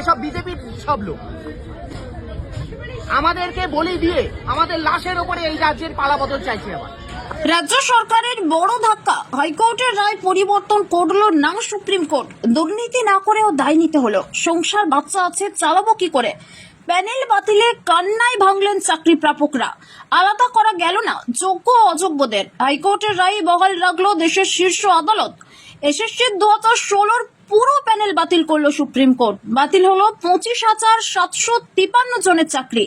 এসব বিজেপির সব লোক। আমাদেরকে বলি দিয়ে আমাদের লাশের ওপরে এই রাজ্যের পালাবদল চাইছে আবার রাজ্য সরকারের বড় ধাক্কা, হাইকোর্টের রায় পরিবর্তন করল না সুপ্রিম কোর্ট। দুর্নীতি না করেও দায় নিতে হলো। সংসার বাচ্চা আছে, চালাবো কি করে? প্যানেল বাতিলে কান্নায় ভাঙলেন চাকরি প্রাপকরা। আলাদা করা গেল না, যোগ্য অযোগ্যদের। হাইকোর্টের রায় বহাল রাখল দেশের শীর্ষ আদালত। এসএসসি দু হাজার ষোলোর পুরো প্যানেল বাতিল করল সুপ্রিম কোর্ট। বাতিল হলো পঁচিশ হাজার সাতশো তিপান্ন জনের চাকরি।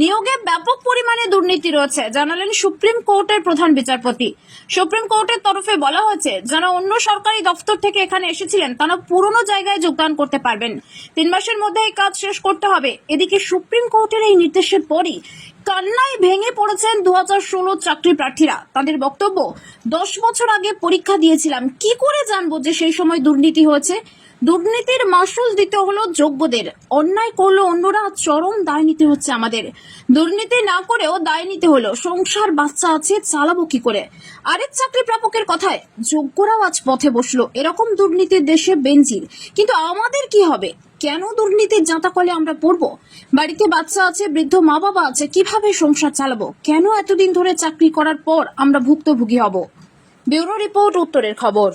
নিয়োগে ব্যাপক পরিমাণে দুর্নীতি রয়েছে, জানালেন সুপ্রিম কোর্টের প্রধান বিচারপতি। সুপ্রিম কোর্টের তরফে বলা হয়েছে যারা অন্য সরকারি দপ্তর থেকে এখানে এসেছিলেন, তারা পুরনো জায়গায় যোগদান করতে পারবেন। তিন মাসের মধ্যে এই কাজ শেষ করতে হবে। এদিকে সুপ্রিম কোর্টের এই নির্দেশের পরই কান্নায় ভেঙে পড়েছেন দু হাজার ষোলো চাকরি প্রার্থীরা। তাদের বক্তব্য, দশ বছর আগে পরীক্ষা দিয়েছিলাম, কি করে জানব যে সেই সময় দুর্নীতি হয়েছে? দুর্নীতির মাসুল দিতে হলো যোগ্যদের। অন্যায় করল অন্যরা, চরম দায় নিতে হচ্ছে আমাদের। দুর্নীতি না করেও দায় নিতে হলো। সংসার বাচ্চা আছে, চালাবো কি করে? আরেক চাকরি প্রাপকের কথায়, যোগ্যরাও আজ পথে বসল। এরকম দুর্নীতির দেশে বেঞ্জির। কিন্তু আমাদের কি হবে? কেন দুর্নীতির জাঁতা কলে আমরা পড়ব? বাড়িতে বাচ্চা আছে, বৃদ্ধ মা বাবা আছে, কীভাবে সংসার চালাবো? কেন এতদিন ধরে চাকরি করার পর আমরা ভুক্তভোগী হব? ব্যুরো রিপোর্ট, উত্তরের খবর।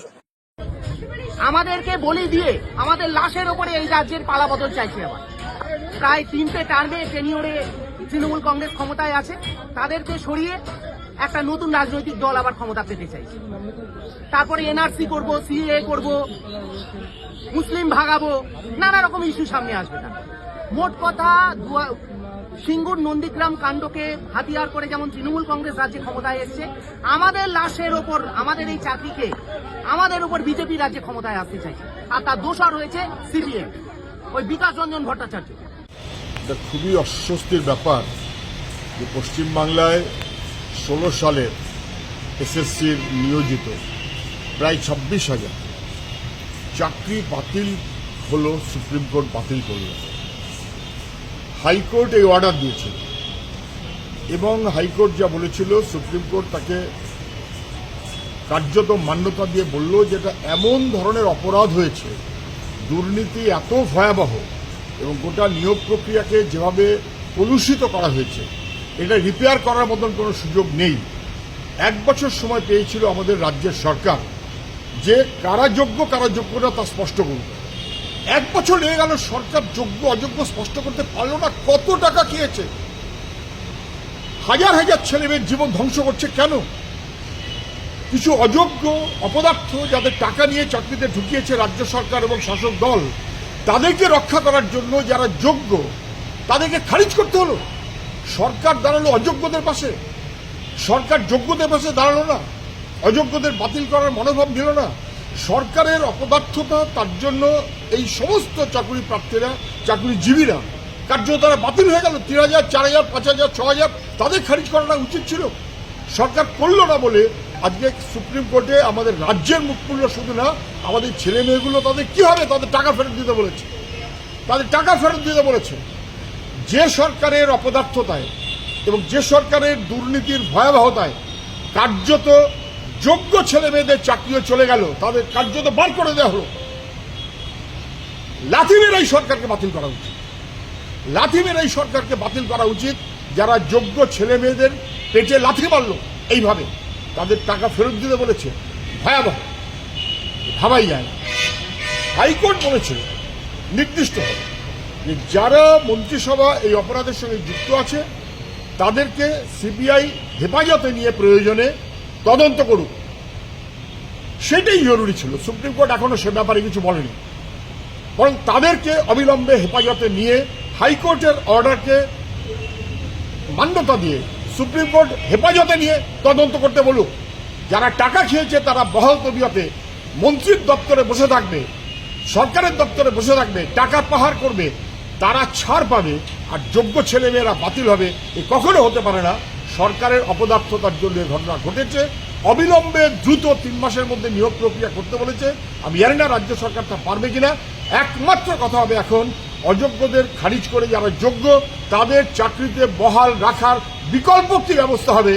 আমাদেরকে বলি দিয়ে আমাদের লাশের ওপরে এই রাজ্যের পালা বদল চাইছে আবার প্রায় তিনটে টার্মে টেনিওরে তৃণমূল কংগ্রেস ক্ষমতায় আছে। তাদেরকে সরিয়ে একটা নতুন রাজনৈতিক দল আবার ক্ষমতা পেতে চাইছে। তারপরে এনআরসি করব সিএ করব, মুসলিম ভাগাবো, নানা রকম ইস্যু সামনে আসবে না মোট কথা সিঙ্গুর নন্দীগ্রাম কাণ্ডকে হাতিয়ার করে যেমন তৃণমূল কংগ্রেস রাজ্যে ক্ষমতায় এসছে, আমাদের লাশের ওপর, আমাদের এই চাকরিকে, আমাদের উপর বিজেপি রাজ্যে ক্ষমতায় আসতে চাইছে। আর তার দোষর হয়েছে সিপিএম, ওই বিকাশ রঞ্জন ভট্টাচার্য। খুবই অস্বস্তির ব্যাপার যে পশ্চিমবাংলায় ষোলো সালের এসএসসির নিয়োজিত প্রায় ছাব্বিশ হাজার। চাকরি বাতিল হলো, সুপ্রিম কোর্ট বাতিল করল। হাইকোর্ট এই অর্ডার দিয়েছিল। এবং হাইকোর্ট যা বলেছিল, সুপ্রিম কোর্ট তাকে কার্যত মান্যতা দিয়ে বলল যেটা এমন ধরনের অপরাধ হয়েছে, দুর্নীতি এত ভয়াবহ এবং গোটা নিয়োগ প্রক্রিয়াকে যেভাবে কলুষিত করা হয়েছে, এটা রিপেয়ার করার মতন কোনো সুযোগ নেই। এক বছর সময় পেয়েছিল আমাদের রাজ্যের সরকার যে কারা যোগ্য কারা যোগ্য তা স্পষ্ট করুন এক বছর লেগে গেল, সরকার যোগ্য অযোগ্য স্পষ্ট করতে পারল না, কত টাকা খেয়েছে? হাজার হাজার ছেলেমেয়ের জীবন ধ্বংস করছে কেন? কিছু অযোগ্য অপদার্থ যাদের টাকা নিয়ে চাকরিতে ঢুকিয়েছে রাজ্য সরকার এবং শাসক দল, তাদেরকে রক্ষা করার জন্য যারা যোগ্য, তাদেরকে খারিজ করতে হলো। সরকার দাঁড়াল অযোগ্যদের পাশে। সরকার যোগ্যদের পাশে দাঁড়াল না। অযোগ্যদের বাতিল করার মনোভাব নিল না। সরকারের অপদার্থতা, তার জন্য এই সমস্ত চাকরি প্রার্থীরা চাকরিজীবীরা কার্য তারা বাতিল হয়ে গেল। তিন হাজার, চার হাজার, পাঁচ হাজার, ছ হাজার, তাদের খারিজ করাটা উচিত ছিল। সরকার করল না বলে আজকে সুপ্রিম কোর্টে আমাদের রাজ্যের মুখ খুললো শুধু না, আমাদের ছেলে মেয়েগুলো তাদের কি হবে? তাদের টাকা ফেরত দিতে বলেছে। তাদের টাকা ফেরত দিতে বলেছে। যে সরকারের অপদার্থতায় এবং যে সরকারের দুর্নীতির ভয়াবহতায় কার্যত যোগ্য ছেলে মেয়েদের চাকরিও চলে গেল, তাদের কার্যত বার করে দেওয়া হলো। লাথিমের এই সরকারকে বাতিল করা উচিত। লাথিমের এই সরকারকে বাতিল করা উচিত, যারা যোগ্য ছেলে মেয়েদের পেটে লাথি মারলো, এইভাবে। তাদের টাকা ফেরত দিতে বলেছে। ভয়াবহ। ভাবাই যায় হাইকোর্ট বলেছে, নির্দিষ্ট যে যারা মন্ত্রিসভা এই অপরাধের সঙ্গে যুক্ত আছে, তাদেরকে সিবিআই হেফাজতে নিয়ে প্রয়োজনে তদন্ত করুক সেটাই জরুরি ছিল। সুপ্রিম কোর্ট এখনও সে ব্যাপারে কিছু বলেনি। বরং তাদেরকে অবিলম্বে হেফাজতে নিয়ে হাইকোর্টের অর্ডারকে মান্যতা দিয়ে সুপ্রিম কোর্ট হেফাজতে নিয়ে তদন্ত করতে বলুক। যারা টাকা খেয়েছে, তারা বহাল তবিয়তে মন্ত্রীর দপ্তরে বসে থাকবে, সরকারের দপ্তরে বসে থাকবে, টাকা পাহাড় করবে, তারা ছাড় পাবে, আর যোগ্য ছেলেমেয়েরা বাতিল হবে, এ কখনো হতে পারে না। সরকারের অপদার্থতার জন্য এ ঘটনা ঘটেছে। অবিলম্বে দ্রুত তিন মাসের মধ্যে নিয়োগ প্রক্রিয়া করতে বলেছে। আমি জানি না রাজ্য সরকার তা পারবে কিনা। একমাত্র কথা হবে এখন, অযোগ্যদের খারিজ করে যারা যোগ্য, তাদের চাকরিতে বহাল রাখার বিকল্প কি ব্যবস্থা হবে?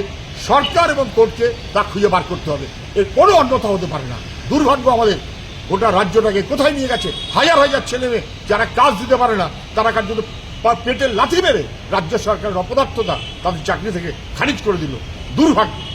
সরকার এবং কোর্টকে তা খুঁজে বার করতে হবে। এর কোনো অন্যথা হতে পারে না। দুর্ভাগ্য আমাদের, গোটা রাজ্যটাকে কোথায় নিয়ে গেছে? হাজার হাজার ছেলে মেয়ে যারা কাজ দিতে পারে না, তারা কার্যত পা- পেটে লাথি মেরে রাজ্য সরকারের অপদার্থতা তাদের চাকরি থেকে খারিজ করে দিল। দুর্ভাগ্য।